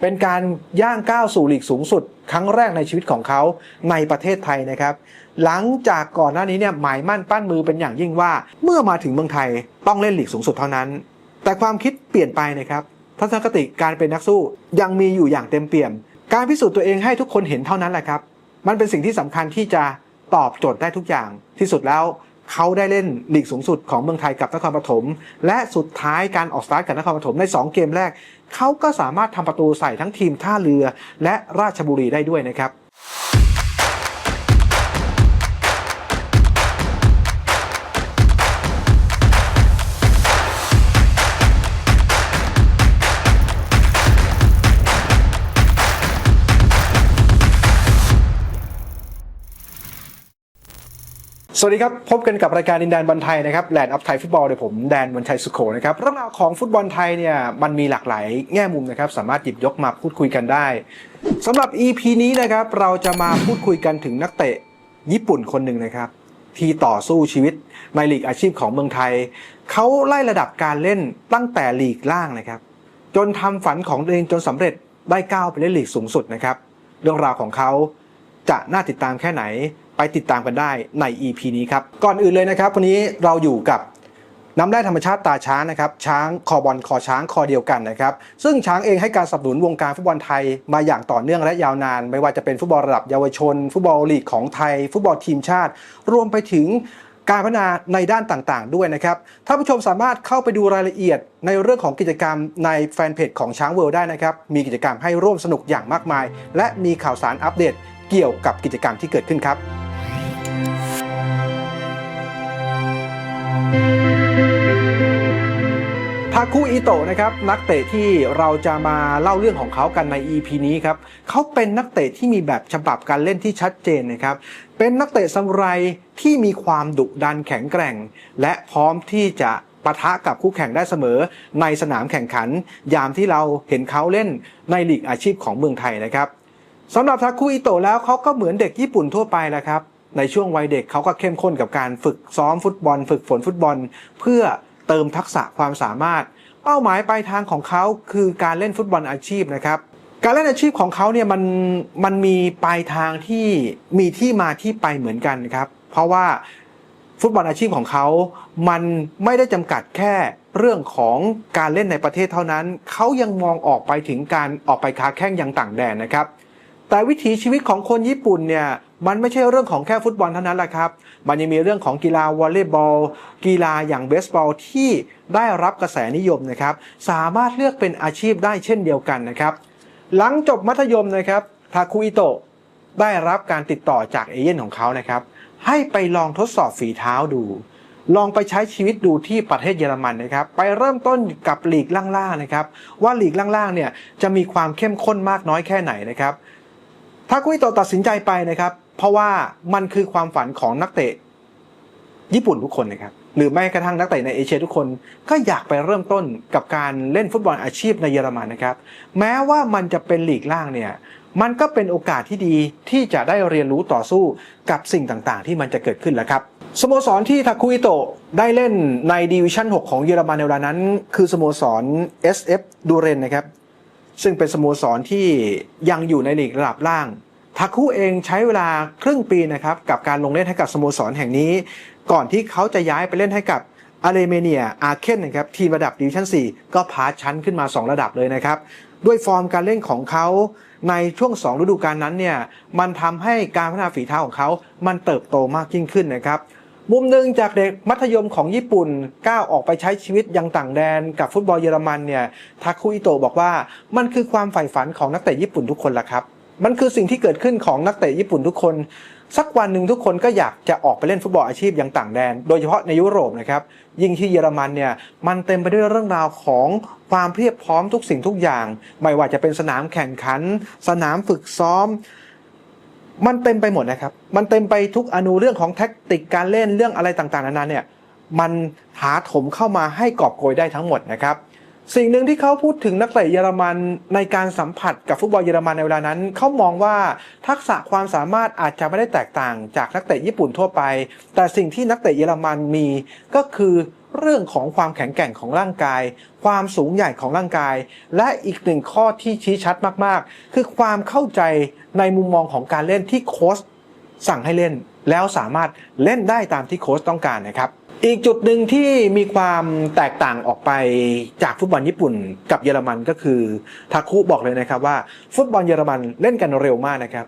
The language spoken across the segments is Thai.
เป็นการย่างก้าวสู่ลีกสูงสุด ครั้งแรกในชีวิตของเขาในประเทศไทยนะครับ หลังจากก่อนหน้านี้เนี่ยหมายมั่นปั้นมือเป็นอย่างยิ่งว่า เมื่อมาถึงเมืองไทยต้องเล่นลีกสูงสุดเท่านั้น แต่ความคิดเปลี่ยนไปนะครับทัศนคติการเป็นนักสู้ยังมีอยู่อย่างเต็มเปี่ยม การพิสูจน์ตัวเองให้ทุกคนเห็นเท่านั้นแหละครับ มันเป็นสิ่งที่สำคัญที่จะตอบโจทย์ได้ทุกอย่างที่สุดแล้ว เขาได้เล่นลีกสูงสุดของเมืองไทยกับนครปฐมและสุดท้ายการออกสตาร์ทกับนครปฐมใน 2 เกมแรก เขาก็สามารถทำประตูใส่ทั้งทีมท่าเรือและราชบุรีได้ด้วยนะครับ สวัสดีครับ พบกันกับรายการดินแดนบอลไทยนะครับแลนด์ออฟไทยฟุตบอลโดยผมแดนวันชัยสุโขนะครับเรื่องราวของฟุตบอลไทยเนี่ยมันมีหลากหลายแง่มุมนะครับสามารถหยิบยกมาพูดคุยกันได้สำหรับ EP นี้นะครับเราจะมาพูดคุยกันถึงนักเตะญี่ปุ่นคนหนึ่งนะครับที่ต่อสู้ชีวิตในลีกอาชีพของเมืองไทย เขาไล่ระดับการเล่นตั้งแต่ลีกล่างนะครับจนทำฝันของตัวเองจนสำเร็จได้ก้าวไปเล่นลีกสูงสุดนะครับเรื่องราวของเขาจะน่าติดตามแค่ไหน ไปติดตามกันได้ใน EP นี้ครับ ก่อนอื่นเลยนะครับ วันนี้เราอยู่กับน้ำแร่ธรรมชาติตาช้างนะครับ ช้างคอบอลคอช้างคอเดียวกันนะครับ ซึ่งช้างเองให้การสนับสนุนวงการฟุตบอลไทยมาอย่างต่อเนื่องและยาวนาน ไม่ว่าจะเป็นฟุตบอลระดับเยาวชน ฟุตบอลลีกของไทย ฟุตบอลทีมชาติ รวมไปถึงการพัฒนาในด้านต่างๆ ด้วยนะครับท่านผู้ชมสามารถเข้าไปดูรายละเอียดในเรื่องของกิจกรรมในแฟนเพจของช้างเวิลด์ได้นะครับ มีกิจกรรมให้ร่วมสนุกอย่างมากมาย และมีข่าวสารอัปเดตเกี่ยวกับกิจกรรมที่เกิดขึ้นครับ ทาคุอิโตะนะครับนักเตะที่เราจะมาเล่าเรื่องของเขากันใน EP นี้ครับเขาเป็นนักเตะที่มีแบบฉบับการเล่นที่ชัดเจนนะครับเป็นนักเตะซามูไรที่มีความดุดันแข็งแกร่ง และพร้อมที่จะปะทะกับคู่แข่งได้เสมอในสนามแข่งขัน ยามที่เราเห็นเขาเล่นในลีกอาชีพของเมืองไทยนะครับสำหรับทาคุอิโตะแล้วเขาก็เหมือนเด็กญี่ปุ่นทั่วไปแหละครับ ในช่วงวัยเด็กเขาก็เข้มข้นกับการฝึกซ้อมฟุตบอล ฝึกฝนฟุตบอล เพื่อเติมทักษะความสามารถ เป้าหมายปลายทางของเขาคือการเล่นฟุตบอลอาชีพนะครับการเล่นอาชีพของเขาเนี่ยมันมันมีปลายทางที่มีที่มาที่ไปเหมือนกันครับเพราะว่าฟุตบอลอาชีพของเขา มันไม่ได้จำกัดแค่เรื่องของการเล่นในประเทศเท่านั้น เขายังมองออกไปถึงการออกไปค้าแข่งยังต่างแดนนะครับ แต่วิถีชีวิตของคนญี่ปุ่นเนี่ยมันไม่ใช่เรื่องของแค่ฟุตบอลเท่านั้นแหละครับ มันยังมีเรื่องของกีฬาวอลเลย์บอล กีฬาอย่างเบสบอลที่ได้รับกระแสนิยมนะครับ สามารถเลือกเป็นอาชีพได้เช่นเดียวกันนะครับ หลังจบมัธยมนะครับ ทาคุอิโตะได้รับการติดต่อจากเอเย่นของเขานะครับ ให้ไปลองทดสอบฝีเท้าดู ลองไปใช้ชีวิตดูที่ประเทศเยอรมันนะครับ ไปเริ่มต้นกับหลีกล่างๆนะครับ ว่าหลีกล่างๆเนี่ยจะมีความเข้มข้นมากน้อยแค่ไหนนะครับ ทาคุอิโตตัดสินใจไปนะครับ เพราะว่ามันคือความฝันของนักเตะ ญี่ปุ่นทุกคนนะครับหรือแม้กระทั่งนักเตะในเอเชียทุกคนก็อยากไปเริ่มต้นกับการเล่นฟุตบอลอาชีพในเยอรมันนะครับ แม้ว่ามันจะเป็นลีกล่างเนี่ยมันก็เป็นโอกาสที่ดีที่จะได้เรียนรู้ต่อสู้กับสิ่งต่างๆ ที่มันจะเกิดขึ้นแหละครับสโมสรที่ทาคุอิโตะได้เล่นในดิวิชั่น 6 ของเยอรมันในเวลานั้น คือสโมสร SF ดูเรนนะครับ ซึ่งเป็นสโมสรที่ยังอยู่ในลีกระดับล่างทาคุเองใช้เวลาครึ่งปีนะครับกับการลงเล่นให้กับสโมสรแห่งนี้ ก่อนที่เขาจะย้ายไปเล่นให้กับอาร์เมเนียอาเคนนะครับทีมระดับดิวิชั่น 4 ก็พาชั้นขึ้นมา 2 ระดับเลยนะครับ ด้วยฟอร์มการเล่นของเขาในช่วง 2 ฤดูกาลนั้นเนี่ยมันทำให้การพัฒนาฝีเท้าของเขา มันเติบโตมากยิ่งขึ้นนะครับ มุมหนึ่งจากเด็กมัธยมของญี่ปุ่นก้าวออกไปใช้ชีวิตยังต่างแดนกับฟุตบอลเยอรมันเนี่ยทาคุอิโตะบอกว่ามันคือความใฝ่ฝันของนักเตะญี่ปุ่นทุกคนละครับ มันคือสิ่งที่เกิดขึ้นของนักเตะญี่ปุ่นทุกคน สักวันหนึ่งทุกคนก็อยากจะออกไปเล่นฟุตบอลอาชีพยังต่างแดน โดยเฉพาะในยุโรปนะครับยิ่งที่เยอรมันเนี่ยมันเต็มไปด้วยเรื่องราวของความเพียบพร้อมทุกสิ่งทุกอย่าง ไม่ว่าจะเป็นสนามแข่งขัน สนามฝึกซ้อม มันเต็มไปหมดนะครับ มันเต็มไปทุกอนูเรื่องของแท็กติกการเล่นเรื่องอะไรต่างๆนานาเนี่ย มันหาถมเข้ามาให้กอบโกยได้ทั้งหมดนะครับ สิ่งหนึ่งที่เขาพูดถึงนักเตะเยอรมันในการสัมผัสกับฟุตบอลเยอรมันในเวลานั้น เขามองว่าทักษะความสามารถอาจจะไม่ได้แตกต่างจากนักเตะญี่ปุ่นทั่วไป แต่สิ่งที่นักเตะเยอรมันมีก็คือเรื่องของความแข็งแกร่งของร่างกาย ความสูงใหญ่ของร่างกาย และอีกหนึ่งข้อที่ชี้ชัดมากๆ คือความเข้าใจในมุมมองของการเล่นที่โค้ชสั่งให้เล่น แล้วสามารถเล่นได้ตามที่โค้ชต้องการนะครับ อีกจุดหนึ่งที่มีความแตกต่างออกไปจากฟุตบอลญี่ปุ่นกับเยอรมันก็คือทาคุบอกเลยนะครับว่า ฟุตบอลเยอรมันเล่นกันเร็วมากนะครับ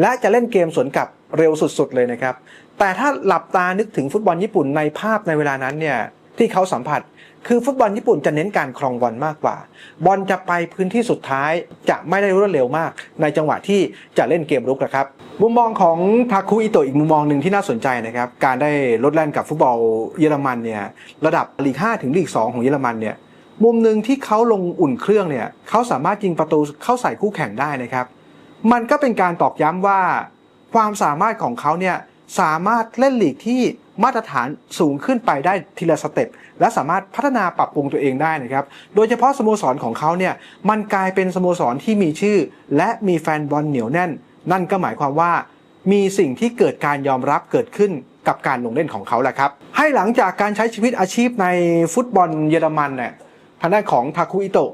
และจะเล่นเกมสวนกลับเร็วสุดๆเลยนะครับ แต่ถ้าหลับตานึกถึงฟุตบอลญี่ปุ่นในภาพในเวลานั้นเนี่ย ที่เขาสัมผัส คือฟุตบอลญี่ปุ่นจะเน้นการครองบอลมากกว่า บอลจะไปพื้นที่สุดท้ายจะไม่ได้รวดเร็วมาก ในจังหวะที่จะเล่นเกมรุกนะครับ มุมมองของทาคุอิโตะอีกมุมมองหนึ่งที่น่าสนใจนะครับ การได้ลดแล่นกับฟุตบอลเยอรมันเนี่ยระดับลีก5ถึงลีก2ของเยอรมันเนี่ยมุมหนึ่งที่เขาลงอุ่นเครื่องเนี่ยเขาสามารถยิงประตูเข้าใส่คู่แข่งได้นะครับ มันก็เป็นการตอกย้ำว่า ความสามารถของเขาเนี่ยสามารถเล่นลีกที่มาตรฐานสูงขึ้นไปได้ทีละสเต็ปและสามารถพัฒนาปรับปรุงตัวเองได้นะครับ โดยเฉพาะสโมสรของเขาเนี่ยมันกลายเป็นสโมสรที่มีชื่อ และมีแฟนบอลเหนียวแน่น นั่นก็หมายความว่า มีสิ่งที่เกิดการยอมรับเกิดขึ้นกับการลงเล่นของเขาแหละครับ ให้หลังจากการใช้ชีวิตอาชีพในฟุตบอลเยอรมันเนี่ยทางด้านของทาคุอิโตะ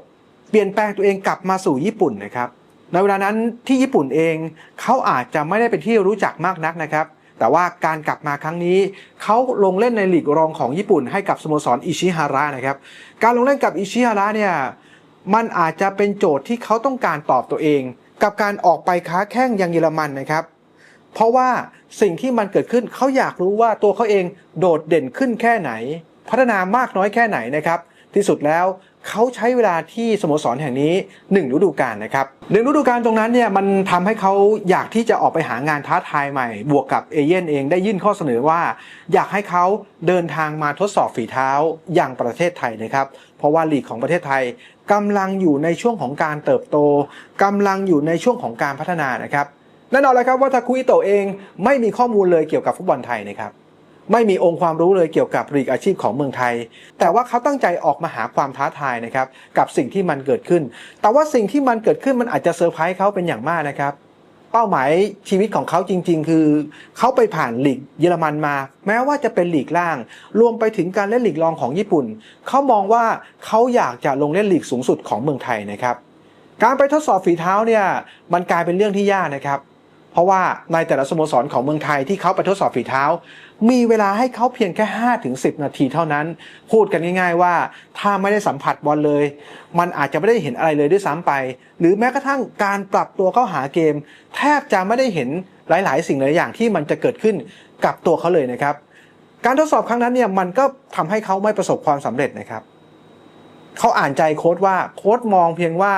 เปลี่ยนแปลงตัวเองกลับมาสู่ญี่ปุ่นนะครับในเวลานั้นที่ญี่ปุ่นเองเขาอาจจะไม่ได้เป็นที่รู้จักมากนักนะครับ แต่ว่าการกลับมาครั้งนี้เขาลงเล่นในลีกรองของญี่ปุ่นให้กับสโมสรอิชิฮาระนะครับ การลงเล่นกับอิชิฮาระเนี่ยมันอาจจะเป็นโจทย์ที่เขาต้องการตอบตัวเอง กับการออกไปค้าแข่งยังเยอรมันนะครับ เพราะว่าสิ่งที่มันเกิดขึ้นเขาอยากรู้ว่าตัวเขาเองโดดเด่นขึ้นแค่ไหน พัฒนามากน้อยแค่ไหนนะครับ ที่สุดแล้ว เขาใช้เวลาที่สโมสรแห่งนี้ 1 ฤดูกาลนะครับหนึ่งฤดูกาลตรงนั้นเนี่ยมันทำให้เขาอยากที่จะออกไปหางานท้าทายใหม่ บวกกับเอเย่นเองได้ยื่นข้อเสนอว่า อยากให้เขาเดินทางมาทดสอบฝีเท้าอย่างประเทศไทยนะครับ เพราะว่าลีกของประเทศไทยกำลังอยู่ในช่วงของการเติบโตกำลังอยู่ในช่วงของการพัฒนานะครับแน่นอนเลยครับว่าทาคุอิโตเองไม่มีข้อมูลเลยเกี่ยวกับฟุตบอลไทยนะครับ ไม่มีองค์ความรู้เลยเกี่ยวกับลีกอาชีพของเมืองไทย แต่ว่าเขาตั้งใจออกมาหาความท้าทายนะครับกับสิ่งที่มันเกิดขึ้น แต่ว่าสิ่งที่มันเกิดขึ้นมันอาจจะเซอร์ไพรส์เขาเป็นอย่างมากนะครับเป้าหมายชีวิตของเขาจริง ๆ คือ เขาไปผ่านหลีกเยอรมันมา แม้ว่าจะเป็นหลีกล่าง รวมไปถึงการเล่นหลีกรองของญี่ปุ่น เขามองว่าเขาอยากจะลงเล่นหลีกสูงสุดของเมืองไทยนะครับ การไปทดสอบฝีเท้าเนี่ยมันกลายเป็นเรื่องที่ยากนะครับ เพราะว่าในแต่ละสโมสรของเมืองไทยที่เขาไปทดสอบฝีเท้า มีเวลาให้เขาเพียงแค่5ถึง10 นาทีเท่านั้น พูดกันง่าย ๆ ว่าถ้าไม่ได้สัมผัสบอลเลย มันอาจจะไม่ได้เห็นอะไรเลยด้วยซ้ำไป หรือแม้กระทั่งการปรับตัวเข้าหาเกม แทบจะไม่ได้เห็นหลาย ๆ สิ่งหลายอย่างที่มันจะเกิดขึ้นกับตัวเขาเลยนะครับ การทดสอบครั้งนั้นเนี่ยมันก็ทำให้เขาไม่ประสบความสำเร็จนะครับเขาอ่านใจโค้ดว่าโค้ดมองเพียงว่า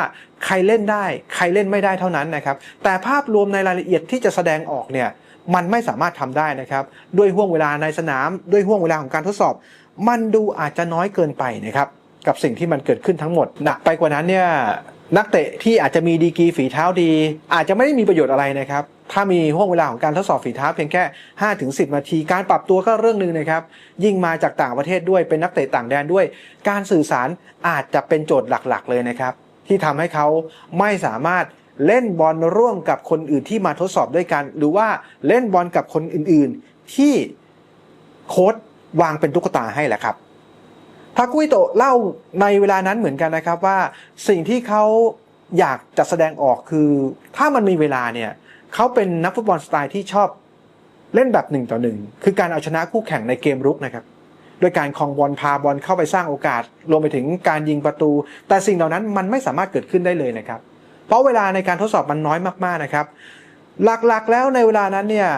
ใครเล่นได้ ใครเล่นไม่ได้เท่านั้นนะครับ แต่ภาพรวมในรายละเอียดที่จะแสดงออกเนี่ยมันไม่สามารถทำได้นะครับ ด้วยห่วงเวลาในสนาม ด้วยห่วงเวลาของการทดสอบ มันดูอาจจะน้อยเกินไปนะครับ กับสิ่งที่มันเกิดขึ้นทั้งหมดหนักไปกว่านั้นเนี่ยนักเตะที่อาจจะมีดีกรีฝีเท้าดี อาจจะไม่ได้มีประโยชน์อะไรนะครับ ถ้ามีห่วงเวลาของการทดสอบฝีเท้าเพียงแค่5ถึง10 นาที การปรับตัวก็เรื่องหนึ่งนะครับ ยิ่งมาจากต่างประเทศด้วยเป็นนักเตะต่างแดนด้วย การสื่อสารอาจจะเป็นโจทย์หลักๆ เลยนะครับ ที่ทำให้เขาไม่สามารถเล่นบอลร่วมกับคนอื่นที่มาทดสอบด้วยกัน หรือว่าเล่นบอลกับคนอื่นๆ ที่โค้ดวางเป็นตุ๊กตาให้แหละครับทากุอิโตะเล่าในเวลานั้นเหมือนกันนะครับว่าสิ่งที่เขาอยากจะแสดงออกคือ ถ้ามันมีเวลาเนี่ยเขาเป็นนักฟุตบอลสไตล์ที่ชอบเล่นแบบหนึ่งต่อหนึ่งคือการเอาชนะคู่แข่งในเกมรุกนะครับ โดยการคองบอลพาบอลเข้าไปสร้างโอกาส รวมไปถึงการยิงประตู แต่สิ่งเหล่านั้นมันไม่สามารถเกิดขึ้นได้เลยนะครับ เพราะเวลาในการทดสอบมันน้อยมากๆนะครับ หลักๆแล้วในเวลานั้นเนี่ย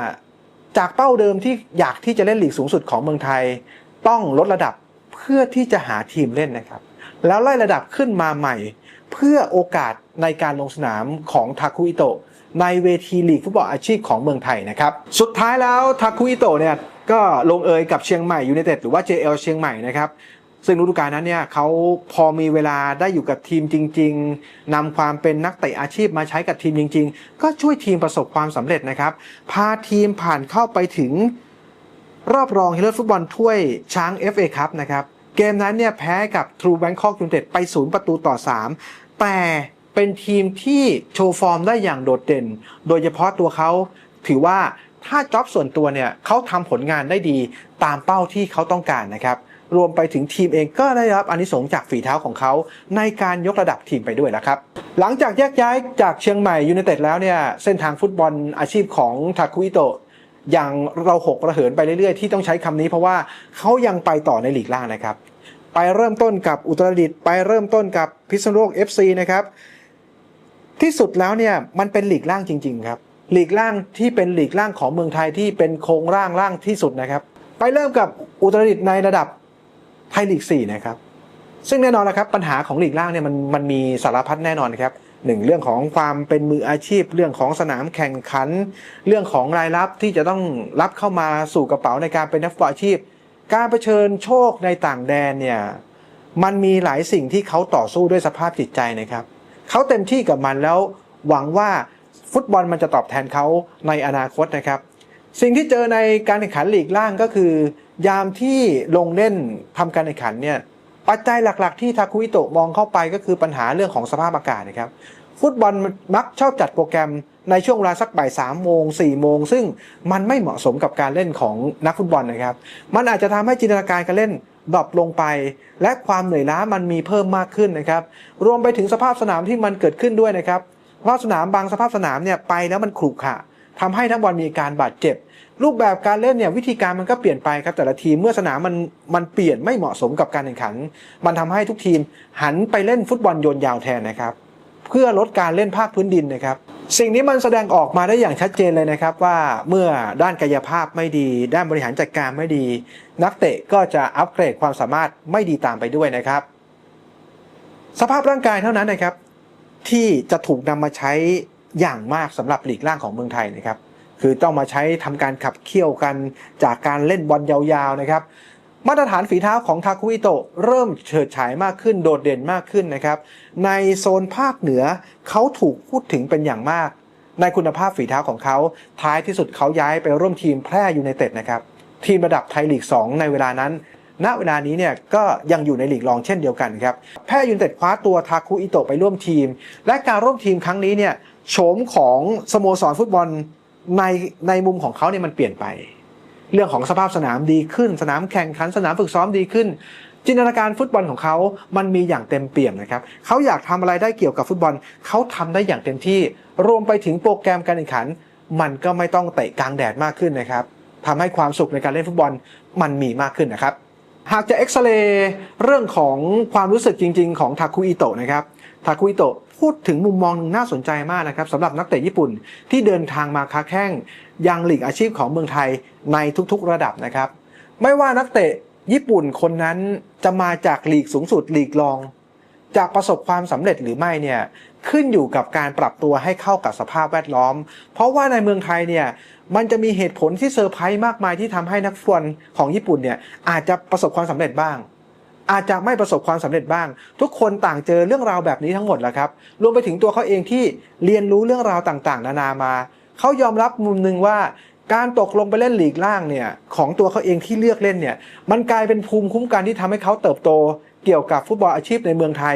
จากเป้าเดิมที่อยากที่จะเล่นลีกสูงสุดของเมืองไทย ต้องลดระดับเพื่อที่จะหาทีมเล่นนะครับ แล้วไล่ระดับขึ้นมาใหม่ เพื่อโอกาสในการลงสนามของทาคุอิโตะในเวทีลีกฟุตบอลอาชีพของเมืองไทยนะครับ สุดท้ายแล้วทาคุอิโตะเนี่ย ก็ลงเอยกับเชียงใหม่ยูไนเต็ดหรือว่า JL เชียงใหม่นะครับซึ่งฤดูกาลนั้นเนี่ยเขาพอมีเวลาได้อยู่กับทีมจริง ๆนำความเป็นนักเตะอาชีพมาใช้กับทีมจริง ๆ ก็ช่วยทีมประสบความสำเร็จนะครับ พาทีมผ่านเข้าไปถึง รอบรองเฮลิฟุตบอลถ้วยช้าง FA ครับนะครับเกมนั้นเนี่ยแพ้กับ True Bangkok United ไป 0 ประตูต่อ 3 แต่เป็นทีมที่โชว์ฟอร์มได้อย่างโดดเด่น โดยเฉพาะตัวเขาถือว่า ถ้าจ็อบส่วนตัวเนี่ยเขาทำผลงานได้ดีตามเป้าที่เขาต้องการนะครับรวมไปถึงทีมเองก็ได้รับอานิสงส์จากฝีเท้าของเขา ในการยกระดับทีมไปด้วยแล้วครับ หลังจากแยกย้ายจากเชียงใหม่ยูไนเต็ดแล้วเนี่ย เส้นทางฟุตบอลอาชีพของทาคุอิโตะย่างเราหกระเหินไปเรื่อยๆ ที่ต้องใช้คำนี้เพราะว่าเขายังไปต่อในลีกล่างนะครับ ไปเริ่มต้นกับอุตรดิตถ์ไปเริ่มต้นกับพิษณุโลก FC นะครับที่สุดแล้วเนี่ยมันเป็นลีกล่างจริง ๆ ครับ ลีกล่างที่เป็นหลีกล่างของเมืองไทยที่เป็นโครงร่างล่างที่สุดนะครับ ไปเริ่มกับอุตรดิตถ์ในระดับไทยลีก4นะครับซึ่งแน่นอนนะครับปัญหาของหลีกล่างเนี่ยมันมันมีสารพัดแน่นอนครับหนึ่งเรื่องของความเป็นมืออาชีพ เรื่องของสนามแข่งขัน เรื่องของรายรับที่จะต้องรับเข้ามาสู่กระเป๋าในการเป็นนักฟุตบอลอาชีพ การเผชิญโชคในต่างแดนเนี่ยมันมีหลายสิ่งที่เขาต่อสู้ด้วยสภาพจิตใจนะครับเขาเต็มที่กับมันแล้วหวังว่า ฟุตบอลมันจะตอบแทนเขาในอนาคตนะครับ สิ่งที่เจอในการแข่งขันลีกล่างก็คือ ยามที่ลงเล่นทำการแข่งขันเนี่ยปัจจัยหลัก ๆ ที่ทาคุอิโตะมองเข้าไปก็คือปัญหาเรื่องของสภาพอากาศนะครับฟุตบอลมักชอบจัดโปรแกรมในช่วงเวลาสักบ่ายสามโมงสี่โมง ซึ่งมันไม่เหมาะสมกับการเล่นของนักฟุตบอลนะครับ มันอาจจะทำให้จินตนาการการเล่นดรอปลงไป และความเหนื่อยล้ามันมีเพิ่มมากขึ้นนะครับ รวมไปถึงสภาพสนามที่มันเกิดขึ้นด้วยนะครับ สภาพสนามบางสภาพสนามเนี่ยไปแล้วมันขรุขระทำให้นักบอลมีอาการบาดเจ็บ รูปแบบการเล่นเนี่ยวิธีการมันก็เปลี่ยนไปครับแต่ละทีมเมื่อสนามมันมันเปลี่ยนไม่เหมาะสมกับการแข่งขัน มันทำให้ทุกทีมหันไปเล่นฟุตบอลโยนยาวแทนนะครับเพื่อลดการเล่นภาคพื้นดินนะครับสิ่งนี้มันแสดงออกมาได้อย่างชัดเจนเลยนะครับว่าเมื่อด้านกายภาพไม่ดี ด้านบริหารจัดการไม่ดี นักเตะก็จะอัปเกรดความสามารถไม่ดีตามไปด้วยนะครับ สภาพร่างกายเท่านั้นนะครับ ที่จะถูกนำมาใช้อย่างมากสำหรับหลีกล่างของเมืองไทยนะครับ คือต้องมาใช้ทำการขับเคี่ยวกันจากการเล่นบอลยาวๆนะครับ มาตรฐานฝีเท้าของทาคุอิโตะเริ่มเฉิดฉายมากขึ้นโดดเด่นมากขึ้นนะครับ ในโซนภาคเหนือเขาถูกพูดถึงเป็นอย่างมาก ในคุณภาพฝีเท้าของเขาท้ายที่สุดเขาย้ายไปร่วมทีมแพร่ยูไนเต็ดนะครับทีมระดับไทยลีก 2 ในเวลานั้น ณเวลานี้เนี่ยก็ยังอยู่ในหลีกรองเช่นเดียวกันครับ แพร่ยูนเต็ดคว้าตัวทาคุอิโตะไปร่วมทีม และการร่วมทีมครั้งนี้เนี่ยโฉมของสโมสรฟุตบอลในในมุมของเขาเนี่ยมันเปลี่ยนไป เรื่องของสภาพสนามดีขึ้น สนามแข่งขันสนามฝึกซ้อมดีขึ้น จินตนาการฟุตบอลของเขา มันมีอย่างเต็มเปี่ยมนะครับเขาอยากทำอะไรได้เกี่ยวกับฟุตบอลเขาทำได้อย่างเต็มที่ รวมไปถึงโปรแกรมการแข่งขัน มันก็ไม่ต้องเตะกลางแดดมากขึ้นนะครับทำให้ความสุขในการเล่นฟุตบอลมันมีมากขึ้นนะครับ หากจะเอ็กซเรย์เรื่องของความรู้สึกจริง ๆ ของทาคุอิโตะนะครับทาคุอิโตะพูดถึงมุมมองหนึ่งน่าสนใจมากนะครับสำหรับนักเตะญี่ปุ่นที่เดินทางมาค้าแข้งยังหลีกอาชีพของเมืองไทยในทุกๆระดับนะครับ ไม่ว่านักเตะญี่ปุ่นคนนั้นจะมาจากลีกสูงสุดลีกรอง จากประสบความสำเร็จหรือไม่เนี่ย ขึ้นอยู่กับการปรับตัวให้เข้ากับสภาพแวดล้อม เพราะว่าในเมืองไทยเนี่ยมันจะมีเหตุผลที่เซอร์ไพรส์มากมายที่ทำให้นักฟุตบอลของญี่ปุ่นเนี่ยอาจจะประสบความสำเร็จบ้าง อาจจะไม่ประสบความสำเร็จบ้าง ทุกคนต่างเจอเรื่องราวแบบนี้ทั้งหมดแหละครับรวมไปถึงตัวเขาเองที่เรียนรู้เรื่องราวต่างๆ นานามาเขายอมรับมุมหนึ่งว่าการตกลงไปเล่นหลีกล่างเนี่ยของตัวเขาเองที่เลือกเล่นเนี่ยมันกลายเป็นภูมิคุ้มกันที่ทำให้เขาเติบโต เกี่ยวกับฟุตบอลอาชีพในเมืองไทย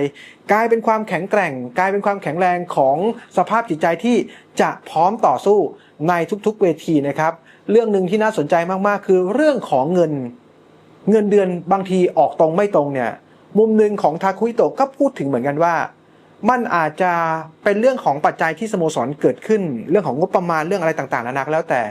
กลายเป็นความแข็งแกร่ง กลายเป็นความแข็งแรงของสภาพจิตใจที่จะพร้อมต่อสู้ในทุกๆเวทีนะครับ เรื่องหนึ่งที่น่าสนใจมากๆ คือเรื่องของเงิน เงินเดือนบางทีออกตรงไม่ตรงเนี่ยมุมหนึ่งของทาคุอิโตะก็พูดถึงเหมือนกันว่า มันอาจจะเป็นเรื่องของปัจจัยที่สโมสรเกิดขึ้น เรื่องของงบประมาณเรื่องอะไรต่างๆนานาแล้วแต่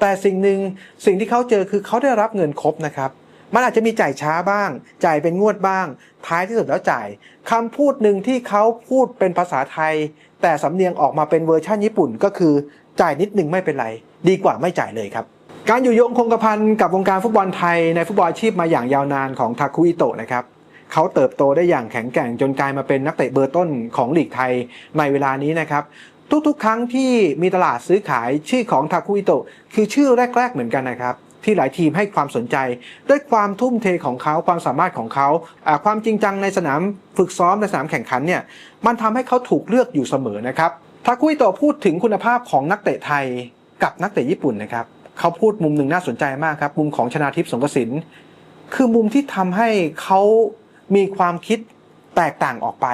แต่สิ่งหนึ่งสิ่งที่เขาเจอคือเขาได้รับเงินครบนะครับ มันอาจจะมีจ่ายช้าบ้าง จ่ายเป็นงวดบ้าง ท้ายที่สุดแล้วจ่ายคำพูดหนึ่งที่เขาพูดเป็นภาษาไทย แต่สำเนียงออกมาเป็นเวอร์ชันญี่ปุ่นก็คือ จ่ายนิดหนึ่งไม่เป็นไร ดีกว่าไม่จ่ายเลยครับ การอยู่โยงคงกระพันกับวงการฟุตบอลไทยในฟุตบอลอาชีพมาอย่างยาวนานของทาคุอิโตะนะครับเขาเติบโตได้อย่างแข็งแกร่งจนกลายมาเป็นนักเตะเบอร์ต้นของลีกไทยในเวลานี้นะครับทุกๆ ครั้งที่มีตลาดซื้อขายชื่อของทาคุอิโตะคือชื่อแรก ๆ เหมือนกันนะครับ ที่หลายทีมให้ความสนใจ ด้วยความทุ่มเทของเขาความสามารถของเขาความจริงจังในสนามฝึกซ้อมในสนามแข่งขันเนี่ยมันทำให้เขาถูกเลือกอยู่เสมอนะครับทาคุอิโตพูดถึงคุณภาพของนักเตะไทยกับนักเตะญี่ปุ่นนะครับเขาพูดมุมหนึ่งน่าสนใจมากครับ มุมของชนาทิพย์สงกระสินคือมุมที่ทำให้เขามีความคิดแตกต่างออกไป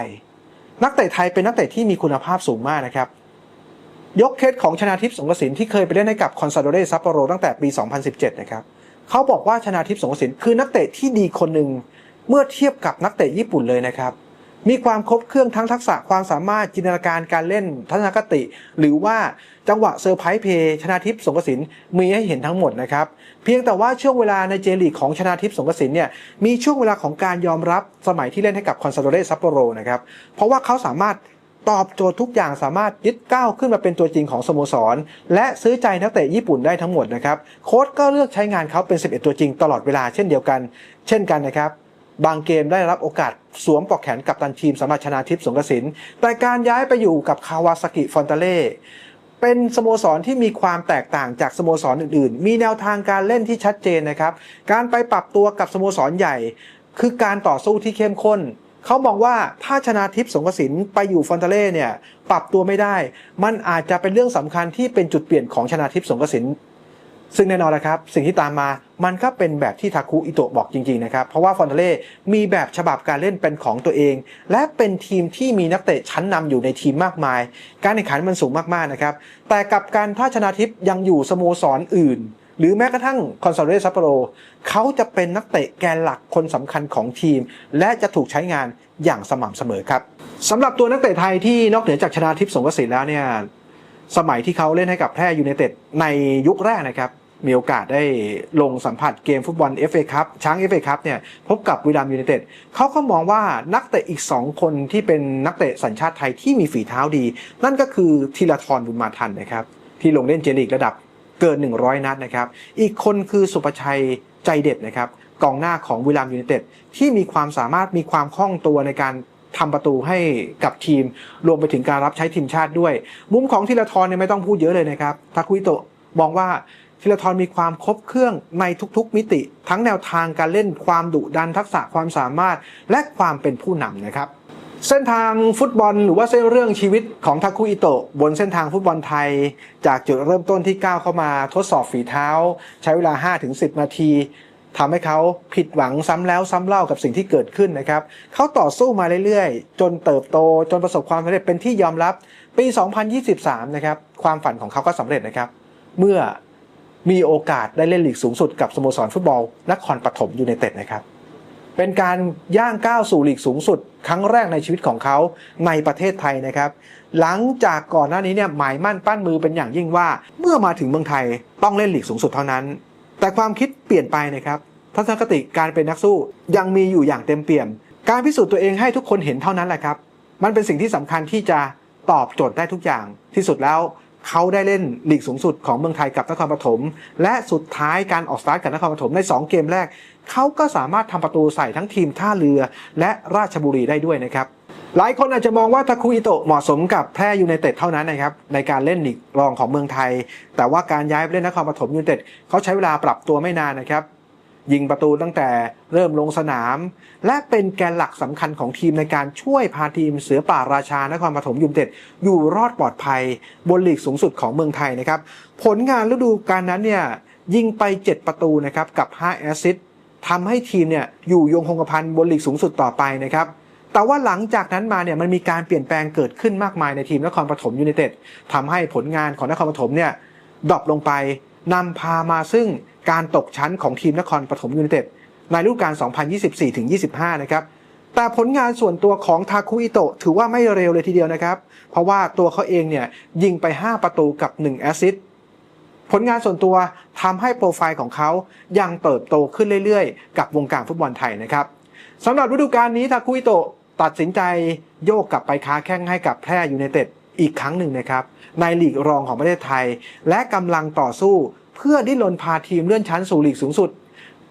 นักเตะไทยเป็นนักเตะที่มีคุณภาพสูงมากนะครับ ยกเคสของชนาทิพย์สงกสินที่เคยไปเล่นให้กับคอนซาโดเรซัปโปโรตั้งแต่ปี 2017 นะครับเขาบอกว่าชนาทิพย์สงกสินคือนักเตะที่ดีคนหนึ่งเมื่อเทียบกับนักเตะญี่ปุ่นเลยนะครับ มีความครบเครื่องทั้งทักษะความสามารถจินตนาการการเล่นทัศนคติ หรือว่าจังหวะเซอร์ไพรส์เพย์ชนาทิพย์สงกสินมีให้เห็นทั้งหมดนะครับ เพียงแต่ว่าช่วงเวลาในเจลีกของชนาทิพย์สงกสินเนี่ยมีช่วงเวลาของการยอมรับสมัยที่เล่นให้กับคอนซาโดเรซัปโปโรนะครับเพราะว่าเขาสามารถ ตอบโจทย์ทุกอย่างสามารถยึดก้าวขึ้นมาเป็นตัวจริงของสโมสร และซื้อใจนักเตะญี่ปุ่นได้ทั้งหมดนะครับ โค้ชก็เลือกใช้งานเขาเป็น 11 ตัวจริงตลอดเวลาเช่นเดียวกัน เช่นกันนะครับ บางเกมได้รับโอกาสสวมปลอกแขนกับตันทีมสำหรับชนาทิพย์สงกระสินแต่การย้ายไปอยู่กับคาวาซากิฟอนตาเล่เป็นสโมสรที่มีความแตกต่างจากสโมสรอื่นๆ มีแนวทางการเล่นที่ชัดเจนนะครับ การไปปรับตัวกับสโมสรใหญ่ คือการต่อสู้ที่เข้มข้น เขามองว่าถ้าชนาทิพย์สงกสินไปอยู่ฟอนตาเล่เนี่ยปรับตัวไม่ได้ มันอาจจะเป็นเรื่องสำคัญที่เป็นจุดเปลี่ยนของชนาทิพย์สงกสินซึ่งแน่นอนนะครับ สิ่งที่ตามมามันก็เป็นแบบที่ทาคุอิโตะบอกจริงๆนะครับ เพราะว่าฟอนเทเล่มีแบบฉบับการเล่นเป็นของตัวเอง และเป็นทีมที่มีนักเตะชั้นนำอยู่ในทีมมากมาย การแข่งขันมันสูงมากๆนะครับแต่กับการถ้าชนาทิพย์ยังอยู่สโมสรอื่น หรือแม้กระทั่งคอนซาเรซัปโปโรเขาจะเป็นนักเตะแกนหลักคนสำคัญของทีม และจะถูกใช้งานอย่างสม่ำเสมอครับสำหรับตัวนักเตะไทยที่นอกเหนือจากชนาทิพย์สงกระสินแล้วเนี่ยสมัยที่เขาเล่นให้กับแพร่ยูไนเต็ดในยุคแรกนะครับมีโอกาสได้ลงสัมผัสเกมฟุตบอล FA ครับช้าง FA ครับเนี่ยพบกับวิลามยูไนเต็ดเขาก็มองว่านักเตะอีก 2 คนที่เป็นนักเตะสัญชาติไทยที่มีฝีเท้าดี นั่นก็คือธีรทรบุญมาทันนะครับที่ลงเล่นเจลีกระดับ เกิน 100 นัดนะครับ อีกคนคือสุประชัยใจเด็ดนะครับกองหน้าของวิลามยูไนเต็ดที่มีความสามารถมีความคล่องตัวในการทำประตูให้กับทีม รวมไปถึงการรับใช้ทีมชาติด้วย มุมของธีรทรเนี่ยไม่ต้องพูดเยอะเลยนะครับทาคุอิโตะมองว่าธีรทรมีความครบเครื่องในทุกๆมิติ ทั้งแนวทางการเล่นความดุดันทักษะความสามารถและความเป็นผู้นำนะครับ เส้นทางฟุตบอลหรือว่าเส้นเรื่องชีวิตของทาคุอิโตะบนเส้นทางฟุตบอลไทย จากจุดเริ่มต้นที่ก้าวเข้ามาทดสอบฝีเท้า ใช้เวลา 5-10 นาทีทำให้เขาผิดหวังซ้ำแล้วซ้ำเล่ากับสิ่งที่เกิดขึ้นนะครับเขาต่อสู้มาเรื่อยๆ จนเติบโตจนประสบความสำเร็จเป็นที่ยอมรับ ปี 2023 นะครับความฝันของเขาก็สำเร็จนะครับ เมื่อมีโอกาสได้เล่นลีกสูงสุดกับสโมสรฟุตบอลนครปฐมยูไนเต็ดนะครับ เป็นการย่างก้าวสู่ลีกสูงสุด ครั้งแรกในชีวิตของเขาในประเทศไทยนะครับ หลังจากก่อนหน้านี้เนี่ยหมายมั่นปั้นมือเป็นอย่างยิ่งว่า เมื่อมาถึงเมืองไทยต้องเล่นลีกสูงสุดเท่านั้น แต่ความคิดเปลี่ยนไปนะครับทัศนคติการเป็นนักสู้ยังมีอยู่อย่างเต็มเปี่ยม การพิสูจน์ตัวเองให้ทุกคนเห็นเท่านั้นแหละครับ มันเป็นสิ่งที่สำคัญที่จะตอบโจทย์ได้ทุกอย่างที่สุดแล้วเขาได้เล่นลีกสูงสุดของเมืองไทยกับนครปฐมและสุดท้ายการออกสตาร์ทกับนครปฐมใน 2 เกมแรก เขาก็สามารถทำประตูใส่ทั้งทีมท่าเรือ และราชบุรีได้ด้วยนะครับหลายคนอาจจะมองว่าทาคุอิโตะเหมาะสมกับแพร่ยูไนเต็ดเท่านั้นนะครับในการเล่นลีกรองของเมืองไทย แต่ว่าการย้ายไปเล่นนครปฐมยูไนเต็ดเขาใช้เวลาปรับตัวไม่นานนะครับยิงประตูตั้งแต่เริ่มลงสนาม และเป็นแกนหลักสำคัญของทีมในการช่วยพาทีมเสือป่าราชานครปฐมยูไนเต็ดอยู่รอดปลอดภัย บนลีกสูงสุดของเมืองไทยนะครับผลงานฤดูกาลนั้นเนี่ยยิงไป 7 ประตูนะครับกับ 5 แอสซิสต์ ทำให้ทีมเนี่ยอยู่ยงคงกระพันบนลีกสูงสุดต่อไปนะครับแต่ว่าหลังจากนั้นมาเนี่ยมันมีการเปลี่ยนแปลงเกิดขึ้นมากมายในทีมนครปฐมยูไนเต็ดทำให้ผลงานของนครปฐมเนี่ยดรอปลงไปนำพามาซึ่งการตกชั้นของทีมนครปฐมยูไนเต็ดในฤดูกาล 2024-25 นะครับ แต่ผลงานส่วนตัวของทาคุอิโตะถือว่าไม่เร็วเลยทีเดียวนะครับ เพราะว่าตัวเขาเองเนี่ยยิงไป 5 ประตูกับ 1 แอสซิสต์ ผลงานส่วนตัวทำให้โปรไฟล์ของเขายังเติบโตขึ้นเรื่อยๆ กับวงการฟุตบอลไทยนะครับสำหรับฤดูกาลนี้ทาคุอิโตะตัดสินใจโยกกลับไปค้าแข้งให้กับแพร่ยูไนเต็ดอีกครั้งหนึ่งนะครับในลีกรองของประเทศไทย และกำลังต่อสู้เพื่อดิ้นรนพาทีมเลื่อนชั้นสู่ลีกสูงสุด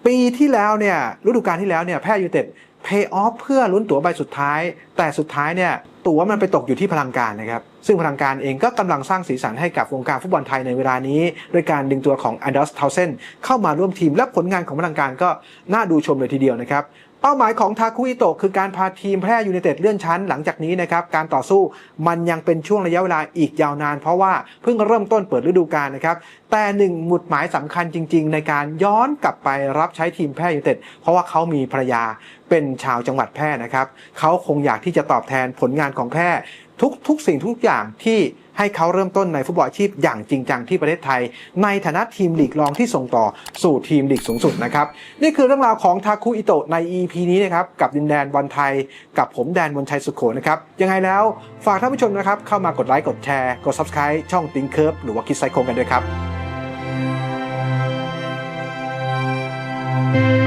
ปีที่แล้วเนี่ยฤดูกาลที่แล้วเนี่ยแพร่ยูไนเต็ดเพย์ออฟเพื่อลุ้นตั๋วใบสุดท้าย แต่สุดท้ายเนี่ยตั๋วมันไปตกอยู่ที่พลังการนะครับ ซึ่งพลังการเองก็กำลังสร้างสีสันให้กับวงการฟุตบอลไทยในเวลานี้โดยการดึงตัวของอันดัสเทาเซนเข้ามาร่วมทีมและผลงานของพลังการก็น่าดูชมเลยทีเดียวนะครับเป้าหมายของทาคุอิโตะคือการพาทีมแพร่ยูไนเต็ดเลื่อนชั้นหลังจากนี้นะครับการต่อสู้มันยังเป็นช่วงระยะเวลาอีกยาวนาน เพราะว่าเพิ่งเริ่มต้นเปิดฤดูกาลนะครับแต่หนึ่งหมุดหมายสำคัญจริง ๆ ในการย้อนกลับไปรับใช้ทีมแพร่ยูไนเต็ดเพราะว่าเขามีภรรยาเป็นชาวจังหวัดแพร่นะครับเขาคงอยากที่จะตอบแทนผลงานของแพร่ ทุกทุกสิ่งทุกอย่างที่ให้เขาเริ่มต้นในฟุตบอลอาชีพอย่างจริงจังที่ประเทศไทย ในฐานะทีมลีกรองที่ส่งต่อสู่ทีมลีกสูงสุดนะครับนี่คือเรื่องราวของทาคุอิโตะใน EP นี้นะครับกับดินแดนวันไทย กับผมแดนวันชัยสุขโขนะครับยังไงแล้วฝากท่านผู้ชมนะครับเข้ามากดไลค์กดแชร์กด Subscribe ช่องติงเคิร์ฟหรือว่าคิดไซโคกันด้วยครับ thank you